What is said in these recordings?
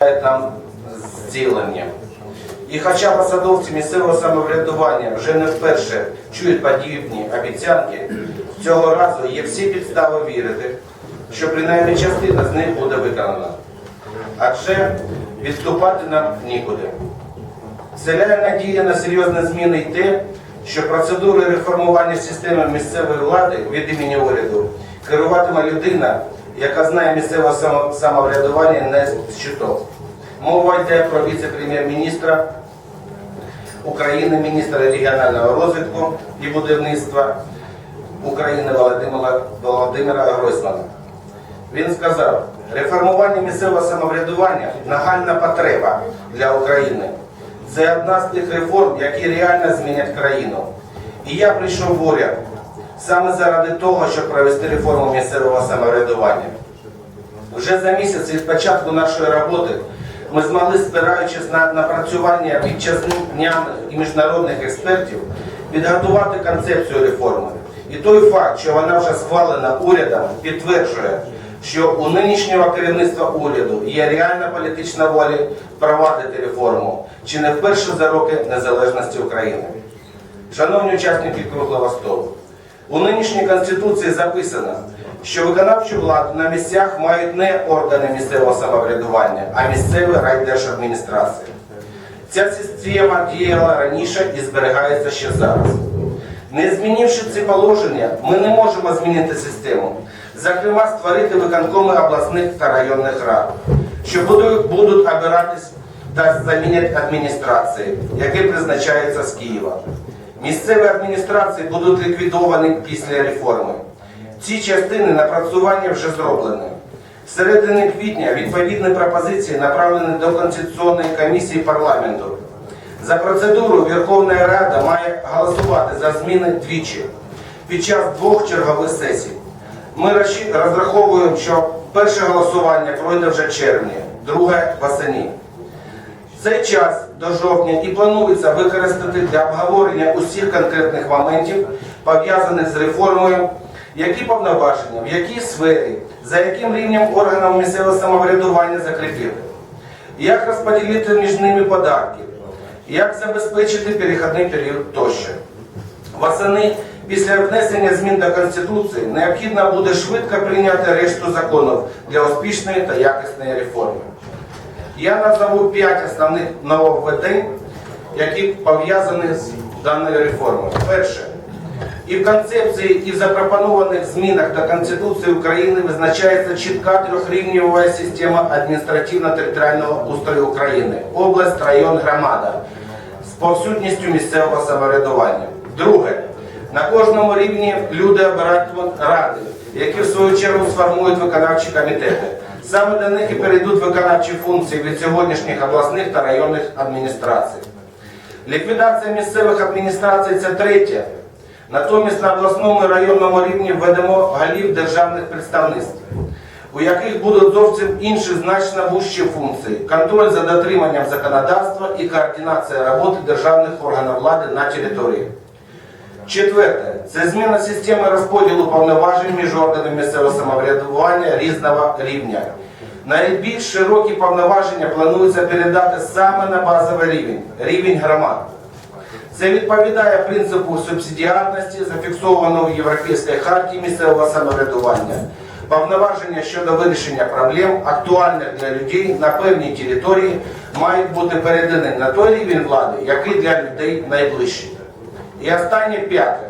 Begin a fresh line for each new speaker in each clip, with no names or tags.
нам зцілення. І хоча посадовці місцевого самоврядування вже не вперше чують подібні обіцянки, цього разу є всі підстави вірити, що принаймні частина з них буде виконана. Адже відступати нам нікуди. Вселяє надія на серйозні зміни й те, що процедури реформування системи місцевої влади від імені уряду керуватиме людина, яка знає місцеве самоврядування не з чуток. Мова йде про віце-прем'єр-міністра України, міністра регіонального розвитку і будівництва України Володимира, Володимира Гройсмана. Він сказав, реформування місцевого самоврядування нагальна потреба для України. Це одна з тих реформ, які реально змінять країну. І я прийшов в уряд саме заради того, щоб провести реформу місцевого самоврядування. Вже за місяць від початку нашої роботи ми змогли, спираючись на напрацювання вітчизняних і міжнародних експертів, підготувати концепцію реформи. І той факт, що вона вже схвалена урядом, підтверджує, що у нинішнього керівництва уряду є реальна політична воля впровадити реформу, чи не вперше за роки незалежності України. Шановні учасники круглого столу, у нинішній конституції записано, що виконавчу владу на місцях мають не органи місцевого самоврядування, а місцеві райдержадміністрації. Ця система діяла раніше і зберігається ще зараз. Не змінивши ці положення, ми не можемо змінити систему. Зокрема, створити виконкоми обласних та районних рад, що будуть, будуть обиратись та замінять адміністрації, які призначаються з Києва. Місцеві адміністрації будуть ліквідовані після реформи. Ці частини напрацювання вже зроблені. Середини квітня відповідні пропозиції направлені до Конституційної комісії парламенту. За процедурою Верховна Рада має голосувати за зміни двічі під час двох чергових сесій. Ми розраховуємо, що перше голосування пройде вже червні, друге восені. Цей час до жовтня і планується використати для обговорення усіх конкретних моментів, пов'язаних з реформою, які повноваження, в якій сфері, за яким рівнем органів місцевого самоврядування закріпити, як розподілити між ними податки, як забезпечити перехідний період тощо. Восени після внесення змін до Конституції необхідно буде швидко прийняти решту законів для успішної та якісної реформи. Я назову п'ять основних нововведень, які пов'язані з даною реформою. Перше. І в концепції, і в запропонованих змінах до Конституції України визначається чітка трьохрівнєва система адміністративно-територіального устрою України, область, район, громада з повсюдністю місцевого самоврядування. Друге. На кожному рівні люди обиратимуть ради, які в свою чергу сформують виконавчі комітети. Саме до них і перейдуть виконавчі функції від сьогоднішніх обласних та районних адміністрацій. Ліквідація місцевих адміністрацій це третє. Натомість на обласному і районному рівні введемо голів державних представництв, у яких будуть зовсім інші значно вужчі функції: контроль за дотриманням законодавства і координація роботи державних органів влади на території. Четверте, це зміна системи розподілу повноважень між органами місцевого самоврядування різного рівня. Найбільш широкі повноваження планується передати саме на базовий рівень рівень громад. Це відповідає принципу субсидіарності, зафіксованого в Європейській хартії місцевого самоврядування. Повноваження щодо вирішення проблем, актуальних для людей на певній території, мають бути передані на той рівень влади, який для людей найближчий. І останнє п'яте.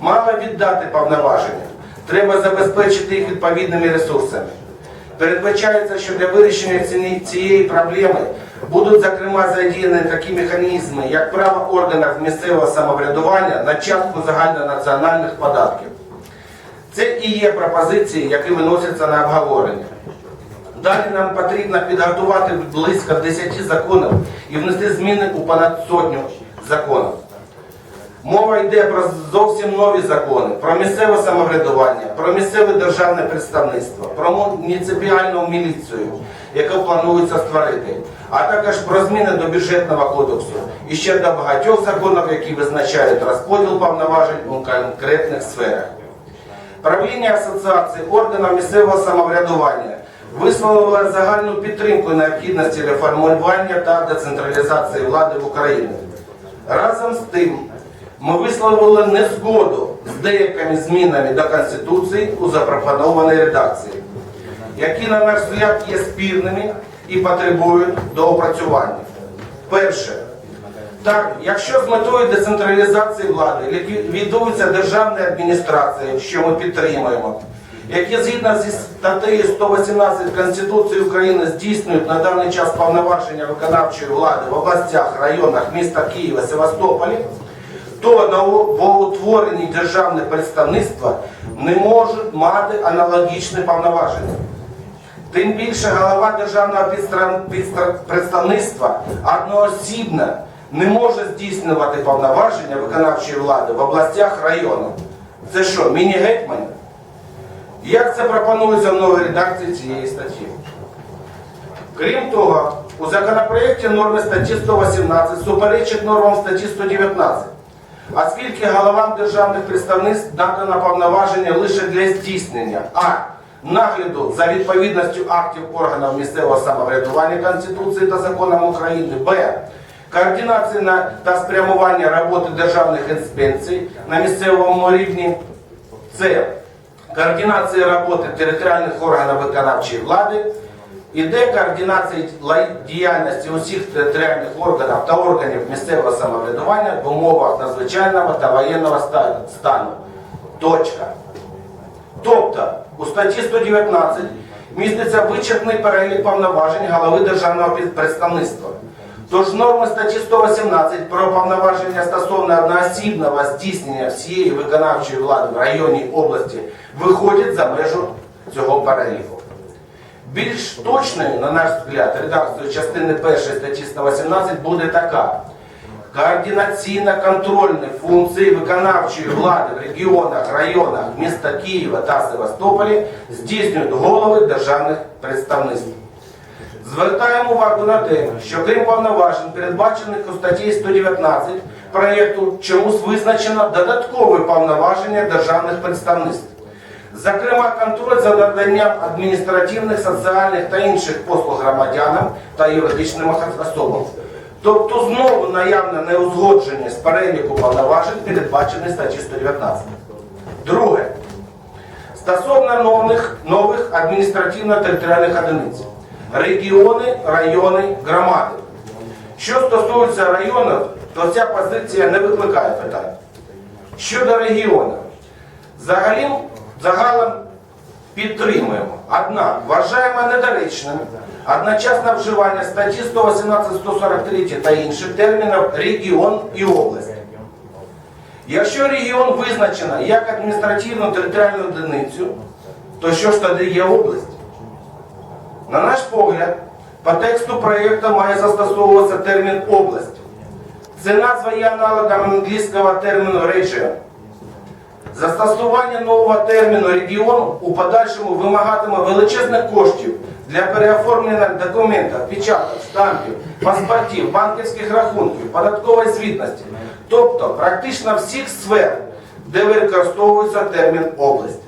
Мало віддати повноваження. Треба забезпечити їх відповідними ресурсами. Передбачається, що для вирішення цієї проблеми будуть зокрема задіяні такі механізми, як право органів місцевого самоврядування на частку загальнонаціональних податків. Це і є пропозиції, які виносяться на обговорення. Далі нам потрібно підготувати близько 10 законів і внести зміни у понад сотню законів. Мова йде про зовсім нові закони, про місцеве самоврядування, про місцеве державне представництво, про муніципіальну міліцію, яку планується створити, а також про зміни до бюджетного кодексу і ще до багатьох законів, які визначають розподіл повноважень у конкретних сферах. Правління асоціації органів місцевого самоврядування висловила загальну підтримку необхідності реформування та децентралізації влади в Україні. Разом з тим, ми висловили незгоду з деякими змінами до Конституції у запропонованій редакції, які, на наш взгляд, є спірними і потребують доопрацювання. Перше. Так, якщо з метою децентралізації влади ліквідуються державні адміністрації, що ми підтримуємо, які згідно зі статтею 118 Конституції України здійснюють на даний час повноваження виконавчої влади в областях, районах міста Києва, Севастополі, то новоутворені державні представництва не можуть мати аналогічні повноваження. Тим більше голова державного представництва одноосібно не може здійснювати повноваження виконавчої влади в областях району. Це що, міні-гетьман? Як це пропонується в новій редакції цієї статті? Крім того, у законопроєкті норми статті 118 суперечать нормам статті 119, оскільки головам державних представництв надано повноваження лише для здійснення? А. нагляду за відповідністю актів органів місцевого самоврядування Конституції та законам України, б. координації та спрямування роботи державних інспекцій на місцевому рівні, це координація роботи територіальних органів виконавчої влади, іде координація діяльності усіх територіальних органів та органів місцевого самоврядування в умовах надзвичайного та воєнного стану. Точка. Тобто у статті 119 міститься вичерпний перелік повноважень голови державного представництва. Тож норми статті 118 про повноваження стосовно одноосібного здійснення всієї виконавчої влади в районі області виходять за межу цього переліку. Більш точною, на наш взгляд, редакцією частини 1 статті 118 буде така. Координаційно-контрольні функції виконавчої влади в регіонах, районах міста Києва та Севастополі здійснюють голови державних представництв. Звертаємо увагу на те, що крім повноважень, передбачених у статті 119 проєкту, чомусь визначено додаткові повноваження державних представництв. Зокрема, контроль за наданням адміністративних, соціальних та інших послуг громадянам та юридичним особам. Тобто знову наявне неузгодження з переліку повноважень, передбачених статті 119. Друге. Стосовно нових, нових адміністративно-територіальних одиниць. Регіони, райони, громади. Що стосується районів, то ця позиція не викликає питань. Щодо регіонів, загалом, загалом підтримуємо. Однак вважаємо недоречним одночасне вживання статті 118, 143 та інших термінів регіон і область. Якщо регіон визначено як адміністративну територіальну одиницю, то що ж тоді є область? На наш погляд, по тексту проєкту має застосовуватися термін область. Це назва є аналогом англійського терміну region. Застосування нового терміну регіон у подальшому вимагатиме величезних коштів для переоформлення документів, печаток, штампів, паспортів, банківських рахунків, податкової звітності, тобто практично всіх сфер, де використовується термін область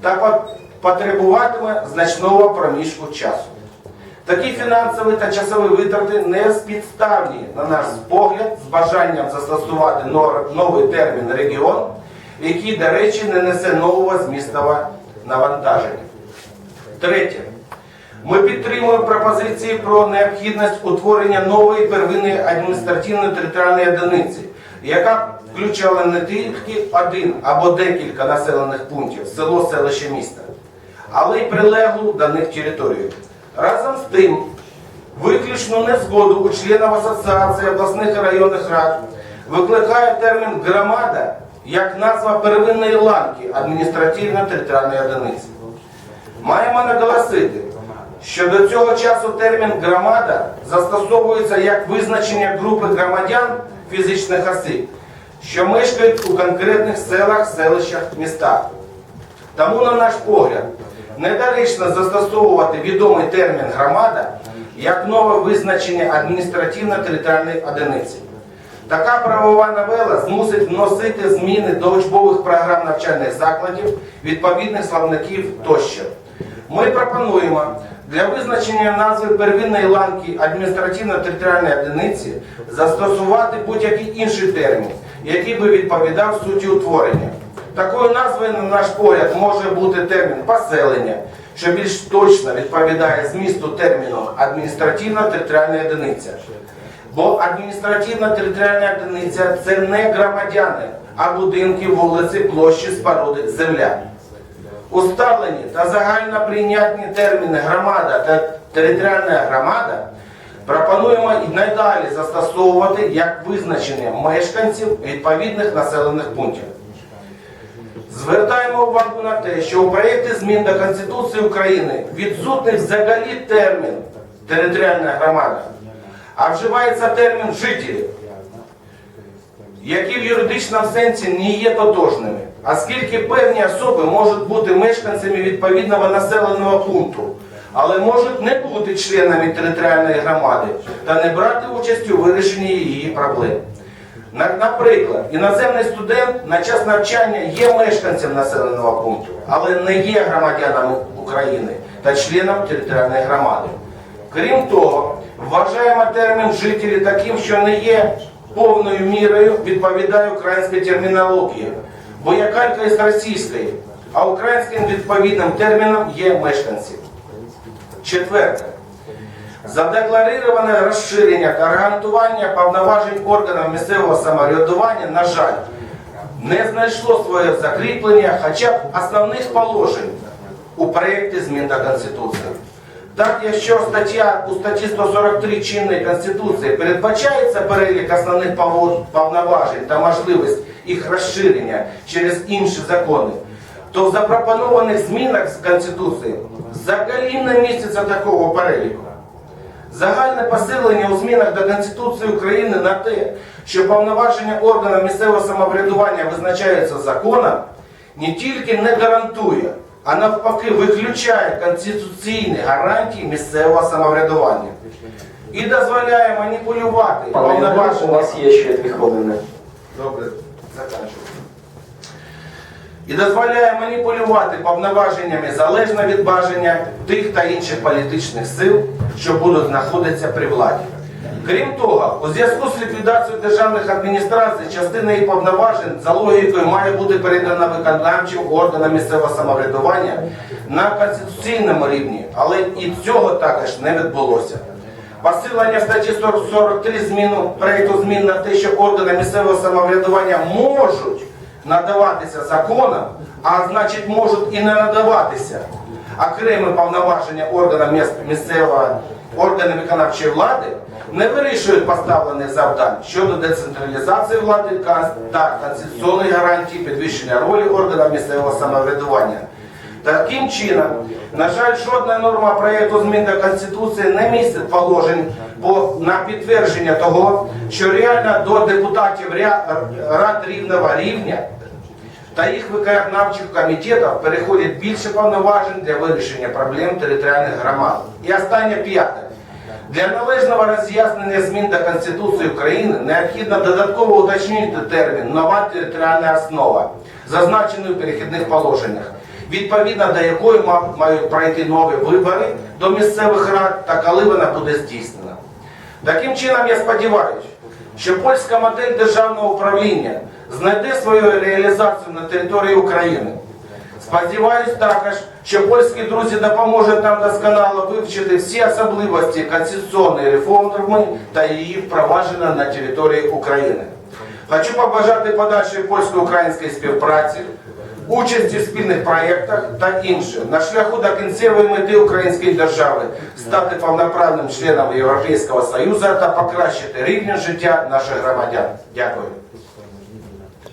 та потребуватиме значного проміжку часу. Такі фінансові та часові витрати не спідставні, на наш погляд, з бажанням застосувати новий термін регіон, який, до речі, не несе нового змістового навантаження. Третє. Ми підтримуємо пропозиції про необхідність утворення нової первинної адміністративної територіальної одиниці, яка включала не тільки один або декілька населених пунктів, село, селище, місто, але й прилеглу до них територію. Разом з тим, виключну незгоду у членів Асоціації обласних і районних рад викликає термін громада як назва первинної ланки адміністративно-територіальної одиниці. Маємо наголосити, що до цього часу термін громада застосовується як визначення групи громадян фізичних осіб, що мешкають у конкретних селах, селищах, містах. Тому, на наш погляд, недоречно застосовувати відомий термін громада як нове визначення адміністративно-територіальної одиниці. Така правова новела змусить вносити зміни до учбових програм навчальних закладів, відповідних славників тощо. Ми пропонуємо для визначення назви первинної ланки адміністративно-територіальної одиниці застосувати будь-який інший термін, який би відповідав суті утворення. Такою назвою, на наш погляд, може бути термін поселення, що більш точно відповідає змісту терміну адміністративно-територіальна одиниця. Бо адміністративно-територіальна одиниця це не громадяни, а будинки, вулиці, площі, споруди, земля. Усталені та загально прийнятні терміни громада та територіальна громада пропонуємо і надалі застосовувати як визначення мешканців відповідних населених пунктів. Звертаємо увагу на те, що у проєкті змін до Конституції України відсутний взагалі термін територіальна громада, а вживається термін жителі, які в юридичному сенсі не є тотожними, оскільки певні особи можуть бути мешканцями відповідного населеного пункту, але можуть не бути членами територіальної громади та не брати участь у вирішенні її проблем. Наприклад, іноземний студент на час навчання є мешканцем населеного пункту, але не є громадяном України та членом територіальної громади. Крім того, вважаємо термін жителі таким, що не є повною мірою відповідає українській термінології, бо є калька із російської, а українським відповідним терміном є мешканці. Четверте. Задеклароване розширення та гарантування повноважень органів місцевого самоврядування, на жаль, не знайшло своє закріплення хоча б основних положень у проєкті змін до Конституції. Так, якщо стаття у статті 143 чинної Конституції передбачається перелік основних повноважень та можливість їх розширення через інші закони, то в запропонованих змінах з Конституції взагалі не міститься такого переліку. Загальне посилення у змінах до Конституції України на те, що повноваження органів місцевого самоврядування визначаються законом, не тільки не гарантує, а навпаки виключає конституційні гарантії місцевого самоврядування і дозволяє маніпулювати
Пане у вас є ще дві хвилини.
Добре, заканчую. І дозволяє маніпулювати повноваженнями залежно від бажання тих та інших політичних сил, що будуть знаходитися при владі. Крім того, у зв'язку з ліквідацією державних адміністрацій частина їх повноважень за логікою має бути передана виконавчим органам місцевого самоврядування на конституційному рівні, але і цього також не відбулося. Посилення статті 43 зміну проєкту змін на те, що органи місцевого самоврядування можуть надаватися законом, а значить можуть і не надаватися окремі повноваження органам міс- місцевого органів виконавчої влади, не вирішують поставлених завдань щодо децентралізації влади та конституційної гарантії підвищення ролі органів місцевого самоврядування. Таким чином, на жаль, жодна норма проєкту змін до Конституції не містить положень по, на підтвердження того, що реально до депутатів рад рівного рівня та їх виконавчих комітетів переходить більше повноважень для вирішення проблем територіальних громад. І останнє п'яте. Для належного роз'яснення змін до Конституції України необхідно додатково уточнити термін нова територіальна основа, зазначений у перехідних положеннях, відповідно до якої мають пройти нові вибори до місцевих рад та коли вона буде здійснена. Таким чином, я сподіваюся, що польська модель державного управління знайде свою реалізацію на території України. Сподіваюсь також, що польські друзі допоможуть нам досконало вивчити всі особливості конституційної реформи та її впровадження на території України. Хочу побажати подальшої польсько-української співпраці, участі в спільних проєктах та інше на шляху до кінцевої мети української держави стати повноправним членом Європейського Союзу та покращити рівень життя наших громадян. Дякую.